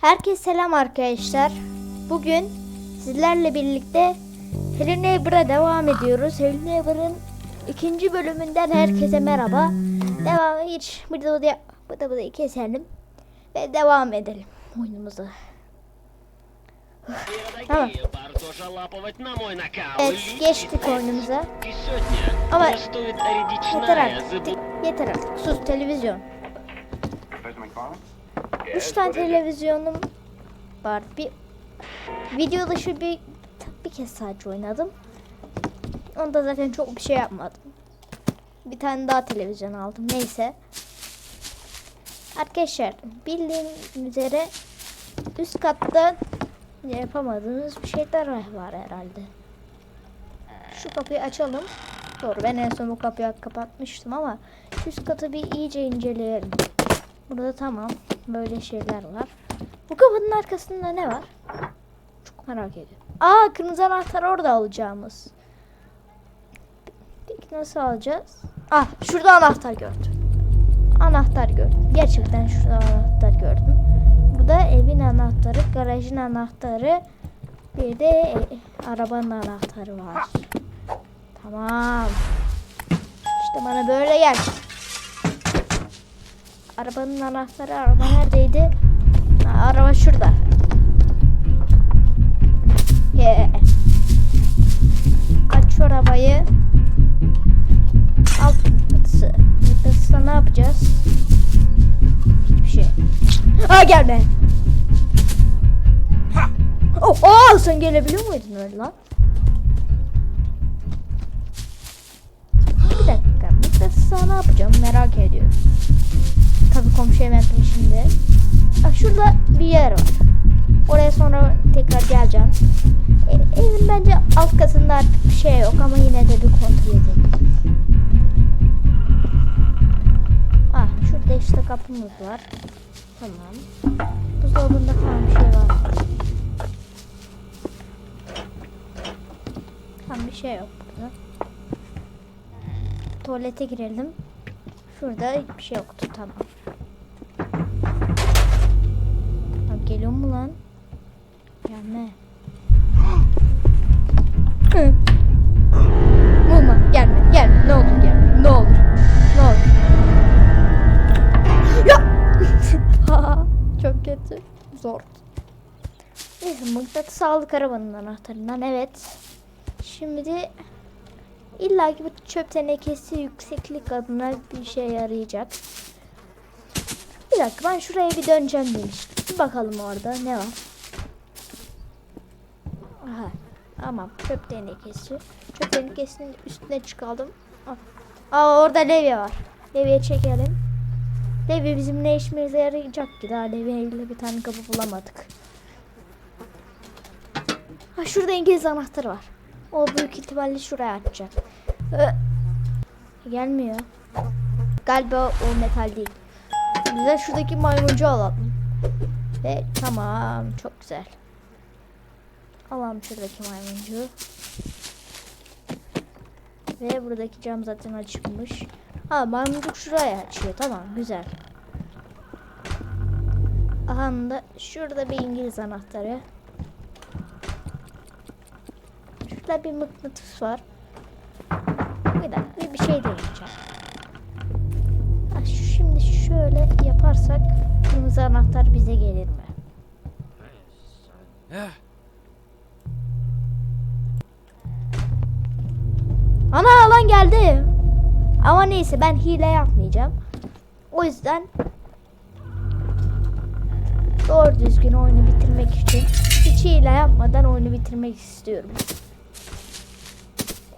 Herkese selam arkadaşlar. Bugün sizlerle birlikte Hello Neighbor'a devam ediyoruz. Hello Neighbor'ın ikinci bölümünden herkese merhaba. Devamı hiç burada burada burada burada keselim ve devam edelim oyunumuza. Tamam. Evet geçtik oyunumuza. Ama yeter artık. Yeter artık. Sus televizyon. Üç tane televizyonum var. Bir video dışı bir bir kez sadece oynadım. Onda zaten çok bir şey yapmadım. Bir tane daha televizyon aldım. Neyse. Arkadaşlar bildiğiniz üzere üst katta yapamadığımız bir şeyler var herhalde. Şu kapıyı açalım. Doğru ben en son bu kapıyı kapatmıştım ama üst katı bir iyice inceleyelim. Burada tamam. Böyle şeyler var. Bu kapının arkasında ne var? Çok merak ediyorum. Aa kırmızı anahtar orada alacağımız. Peki nasıl alacağız? Ah şurada anahtar gördüm. Anahtar gördüm. Gerçekten şurada anahtar gördüm. Burada evin anahtarı, garajın anahtarı, bir de e, arabanın anahtarı var. Tamam. İşte bana böyle gel. Arabanın anahtarı araba neredeydi? Ha, araba şurada. Yeah. Aç şu arabayı. Al mıknatısı. Mıknatısla ne yapacağız? Hiçbir şey. Ha gelme. Oh, oh, sen gelebiliyor muydun öyle lan? Bir dakika. Mıknatısla ne yapacağım merak ediyorum. Tabii komşu hemen peşinde. Bak şurada bir yer var. Oraya sonra tekrar geleceğim. E, evin bence alt katında artık bir şey yok ama yine de bir kontrol edelim. Ah şurada işte kapımız var. Tamam. Buzdolabında falan bir şey var. Tam bir şey yok burada. Tuvalete girelim. Şurada hiçbir şey yoktu tamam. Geliyor mu lan? Gelme. Bulma gelme gelme ne olur gelme ne olur ne olur. Ya. Çok kötü. Zor. Neyse mıknatıs aldık arabanın anahtarından evet. Şimdi illa ki bu çöp tenekesi yükseklik adına bir şey yarayacak. Bir dakika ben şuraya bir döneceğim demiştim. Bir bakalım orada ne var. Aha. Tamam çöp tenekesi. Çöp tenekesinin üstüne çıkalım. Aa orada levye var. Levye çekelim. Levye bizim ne işimize yarayacak ki? Daha levyeyle bir tane kapı bulamadık. Ha şurada İngiliz anahtarı var. O büyük ihtimalle şuraya açacak. Ö- Gelmiyor. Galiba o metal değil. Güzel şuradaki maymuncu alalım. Ve tamam çok güzel. Alalım şuradaki maymuncu. Ve buradaki cam zaten açıkmış. Ha maymuncuk şuraya açıyor tamam güzel. Aha da şurada bir İngiliz anahtarı. Şurada bir mıknatıs var. Bir dakika bir şey deneyeceğim. Ha, şimdi şöyle yaparsak kırmızı anahtar bize gelir mi? Ana alan geldi. Ama neyse ben hile yapmayacağım. O yüzden doğru düzgün oyunu bitirmek için hiç hile yapmadan oyunu bitirmek istiyorum.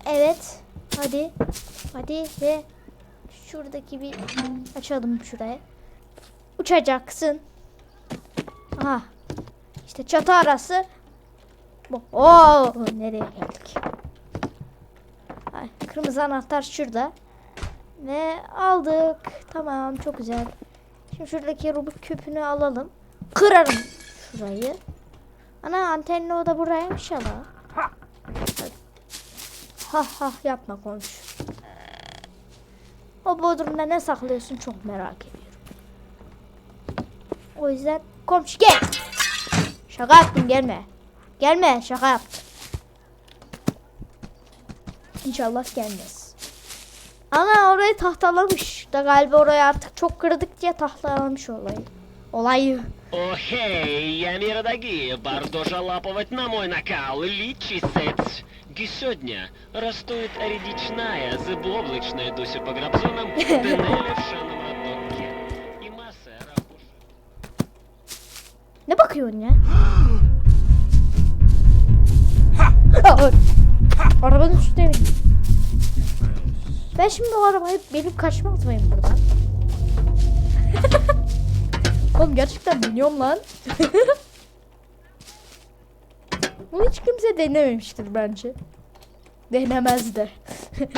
Evet. Hadi. Hadi ve şuradaki bir açalım şuraya. Uçacaksın. Aha. İşte çatı arası. Oo, nereye geldik? Ay, kırmızı anahtar şurada. Ve aldık. Tamam çok güzel. Şimdi şuradaki Rubik küpünü alalım. Kırarım şurayı. Ana antenli o da buraymış ama. Ha ha yapma komşu. O bodrumda ne saklıyorsun çok merak ediyorum. O yüzden komşu gel. Şaka yaptım gelme. Gelme şaka yaptım. İnşallah gelmez. Ama orayı tahtalamış. Da galiba orayı artık çok kırdık diye tahtalamış olayı. Olayı. Окей, я мира даги. Бардожа лапывать на мой накал. Лічисець. Гі сьогодні ростует рідічная, зиблобличная досі по грабзонам, денелі в Ne bakıyorsun ya? Aa, Arabanın üstüne bin. Ben şimdi o arabayı benim kaçmaz mıyım buradan? Oğlum gerçekten biniyorum lan. Bunu hiç kimse denememiştir bence. Denemez de.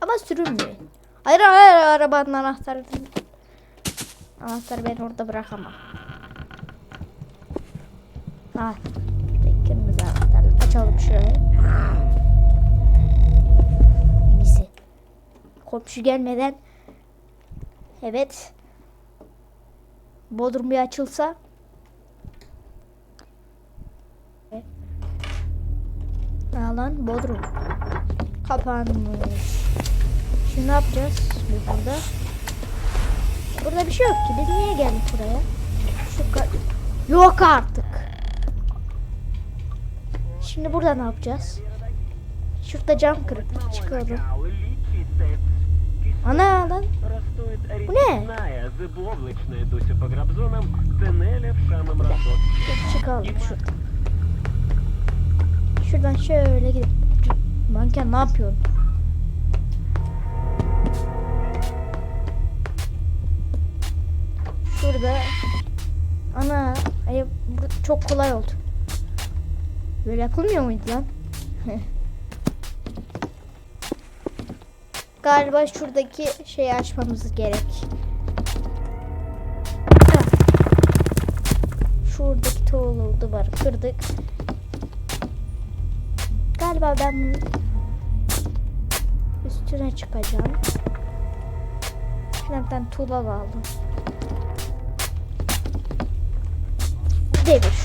Ama sürünmeyin. Hayır hayır arabanın anahtarı. Anahtarı ben orada bırakamam. Ha. Kırmızı anahtarı. Açalım şöyle. Misi. Komşu gelmeden. Evet. Bodrum bir açılsa. Ha lan Bodrum. Kapanmış. Şimdi ne yapacağız biz burada? Burada bir şey yok ki. Biz niye geldik buraya? Şu yok artık. Şimdi burada ne yapacağız? Şurada cam kırıp çıkalım. Ana lan. Bu ne? Çıkalım şuradan. Şuradan şöyle gidip. Manken ne yapıyor? Bu çok kolay oldu. Böyle yapılmıyor muydu lan? Galiba şuradaki şeyi açmamız gerek. Şuradaki tuğlu duvarı kırdık. Galiba ben bunun üstüne çıkacağım. Şuradan tuğla aldım.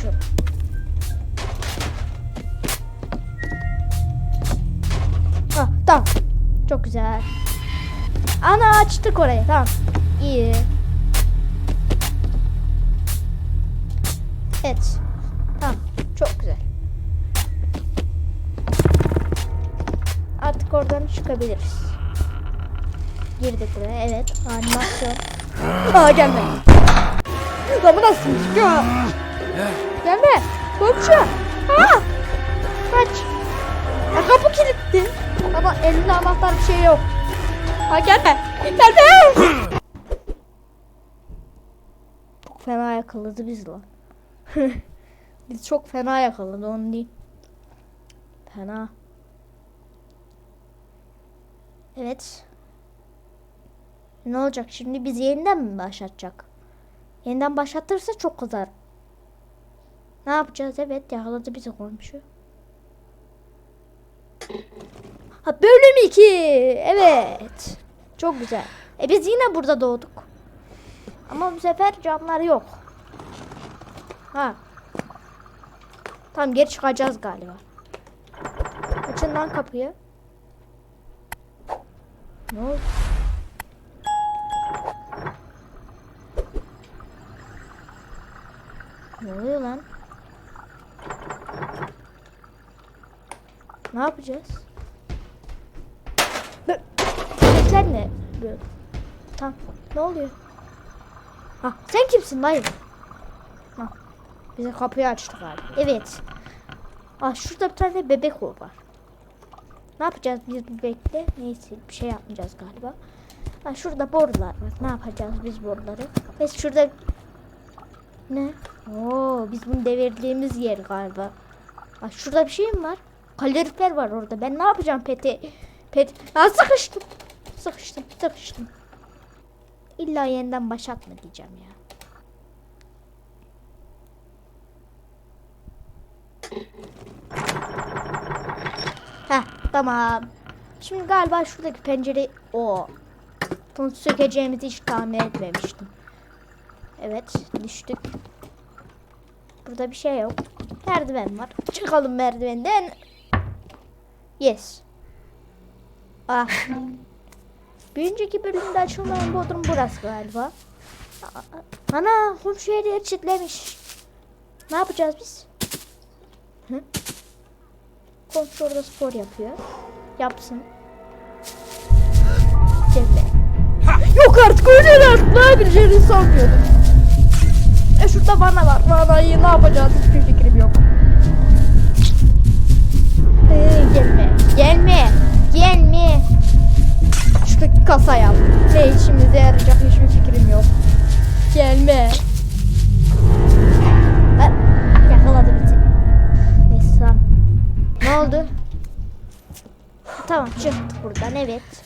Şu. Ah tamam. Çok güzel. Ana açtık orayı tamam. İyi. Evet. Tamam. Çok güzel. Artık oradan çıkabiliriz. Girdik buraya. Evet. Animasyon. Aa gelme. Lan bu nasıl ya? Gelme. Komşu. Aa! Kaç. Ya kapı kilitli. Ama elinde anahtar bir şey yok. Ha gelme. Gelme. çok fena yakaladı biz lan. biz çok fena yakaladı onu değil. Fena. Evet. Ne olacak şimdi biz yeniden mi başlatacak? Yeniden başlatırsa çok kızar. Ne yapacağız? Evet yakaladı bizi komşu. Ha bölüm 2. Evet. Çok güzel. E biz yine burada doğduk. Ama bu sefer camlar yok. Ha. Tamam geri çıkacağız galiba. Açın lan kapıyı. Ne oldu? Ne oluyor lan? Ne yapacağız? Bö- Sesler ne? Böyle. Tamam. Ne oluyor? Ha, sen kimsin dayı? Ha. Bize kapıyı açtı galiba. Evet. Ah şurada bir tane bebek o var. Ne yapacağız biz bebekle? Neyse bir şey yapmayacağız galiba. Ha şurada borular var. Ne yapacağız biz boruları? Ve şurada ne? Oo biz bunu devirdiğimiz yer galiba. Ha şurada bir şey mi var? Kalorifer var orada. Ben ne yapacağım peti? Pet. Ha sıkıştım. Sıkıştım. Sıkıştım. İlla yeniden başlatma diyeceğim ya. Heh tamam. Şimdi galiba şuradaki pencere o. Bunu sökeceğimizi hiç tahmin etmemiştim. Evet düştük. Burada bir şey yok. Merdiven var. Çıkalım merdivenden. Yes. Ah. Bir önceki bölümde açılmayan bodrum burası galiba. Ana yer çitlemiş. Ne yapacağız biz? Hı? Komşu orada spor yapıyor. Yapsın. Cemre. Yok artık öyle artık ne yapabileceğini sanmıyordum. E şurada bana var. Vanayı ne yapacağız hiçbir kasa yap. Ne işimize yarayacak hiçbir fikrim yok. Gelme. Ha, yakaladı bizi. Neyse. Ne oldu? Tamam çıktık buradan evet.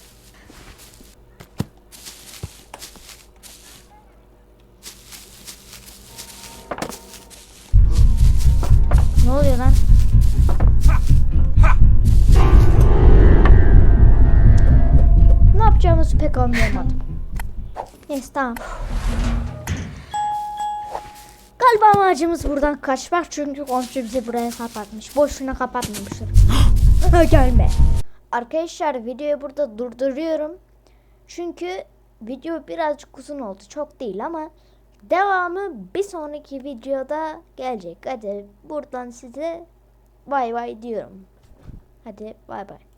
Anlayamadım. Neyse tamam. Galiba amacımız buradan kaçmak çünkü komşu bizi buraya kapatmış. Boşuna kapatmamıştır. Gelme. Arkadaşlar videoyu burada durduruyorum. Çünkü video birazcık uzun oldu. Çok değil ama devamı bir sonraki videoda gelecek. Hadi buradan size bay bay diyorum. Hadi bay bay.